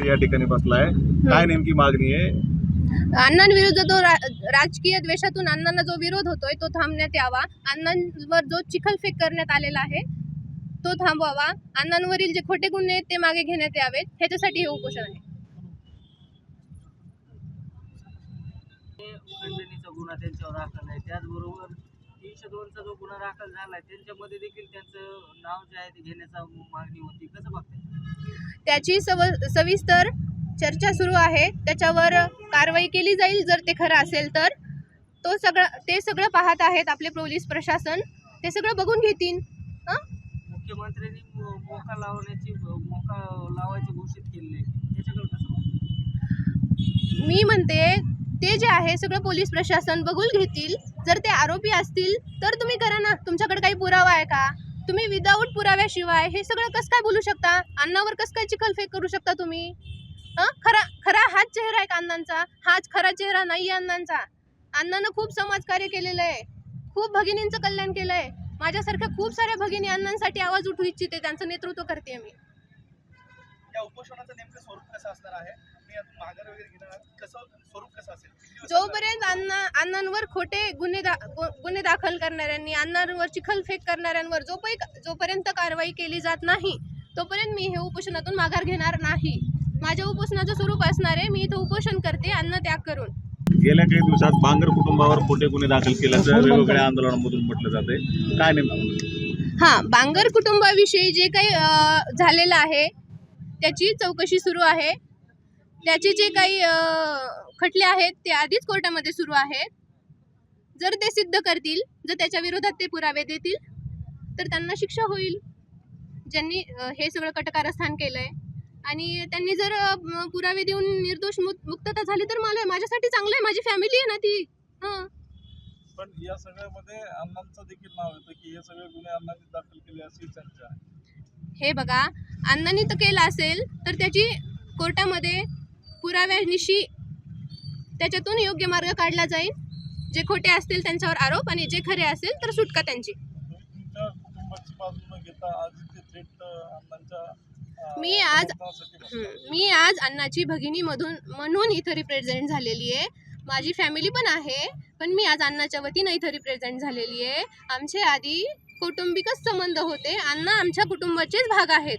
कार्यकर्ते या ठिकाणी बसलाय. काय नेमकी मागणी आहे? अण्णांविरुद्ध जो रा- राजकीय द्वेषातून अण्णांना जो विरोध होतोय तो थांबण्यात यावा. अण्णांवर जो चिखलफेक करण्यात आलेला आहे तो थांबवावा. अण्णांवरील जे खोटे गुन्हे आहेत ते मागे घेण्यात यावेत. ह्याच्यासाठी हे उपोषण आहे. खंडणीचा गुन्हा त्यांच्यावर दाखल आहे. त्याचबरोबर तीनशे दोनचा जो गुन्हा दाखल झाला आहे त्यांच्यामध्ये देखील त्यांचं नाव जे आहे ते घेण्याचा मागणी होती. कसं बघताय? त्याची सव सविस्तर चर्चा सुरू आहे. त्याच्यावर कारवाई केली जाईल जर ते खरं असेल तर. तो सगळं ते सगळं पाहत आहेत आपले पोलीस प्रशासन. ते सगळं बघून घेतील? मुख्यमंत्र्यांनी मो- मोका लावण्याची मोका लावायची घोषित केलेली आहे. त्याच्याकडे कसं बघताय? मी म्हणते ते जे आहे सगळं पोलीस प्रशासन बघून घेतील. जर ते आरोपी असतील तर तुम्ही करा ना. तुमच्याकडे काही पुरावा आहे का? तुम्ही विदाऊट पुराव्याशिवाय हे सगळं कसं काय बोलू शकता? अण्णावर कसं काय चिखलफेक करू शकता तुम्ही? खरा खरा हाच चेहरा आहे का अण्णांचा. हाच खरा चेहरा नाही आहे अण्णांचा. अण्णानं खूप समाजकार्य केलेलं आहे. खूप भगिनींचं कल्याण केलं आहे. माझ्यासारख्या खूप साऱ्या भगिनी अण्णांसाठी आवाज उठू इच्छिते. त्यांचं नेतृत्व करते मी. जोपर्यंत अण्णा अण्णांवर खोटे गुन्हे दा गुन्हे दाखल करणाऱ्यांनी अण्णांवर चिखलफेक करणाऱ्यांवर जोपै जोपर्यंत कारवाई केली जात नाही तोपर्यंत मी हे उपोषणातून माघार घेणार नाही. माझ्या उपोषणाचं स्वरूप असणार आहे मी इथं उपोषण करते अन्न त्याग करून. गेल्या काही दिवसात बांगर कुटुंबावर खोटे गुन्हे दाखल केल्याचं वेगवेगळ्या आंदोलनामधून म्हटलं जाते काय नेमकं हां बांगर कुटुंबाविषयी जे काही झालेलं आहे त्याची चौकशी सुरू आहे. त्याचे जे काही खटले आहेत ते आधीच कोर्टामध्ये सुरू आहेत. जर ते सिद्ध करतील जर त्याच्या विरोधात ते पुरावे देतील तर त्यांना शिक्षा होईल. ज्यांनी हे सगळं कटकारस्थान केलं आहे आणि त्यांनी जर पुरावे देऊन निर्दोष मुक- मुक्तता झाली तर मला माझ्यासाठी चांगलं आहे माझी फॅमिली आहे ना ती. हां. पण या सगळ्यामध्ये अण्णांचं देखील नाव येतं की हे सगळे गुन्हे अण्णांनी दाखल केले अशी चर्चा आहे हे बघा अण्णांनी तर केलं असेल तर त्याची कोर्टामध्ये पुराव्यानिशी त्याच्यातून योग्य मार्ग काढला जाईल. जे खोटे असतील त्यांच्यावर आरोप आणि जे खरे असेल तर सुटका त्यांची. मी आज- मी आज अण्णाची भगिनी मधून म्हणून इथं रिप्रेझेंट झालेली आहे. माझी फॅमिली पण आहे पण मी आज अण्णाच्या वतीनं इथं रिप्रेझेंट झालेली आहे. आमचे आधी कौटुंबिकच संबंध होते. अण्णा आमच्या कुटुंबाचेच भाग आहेत.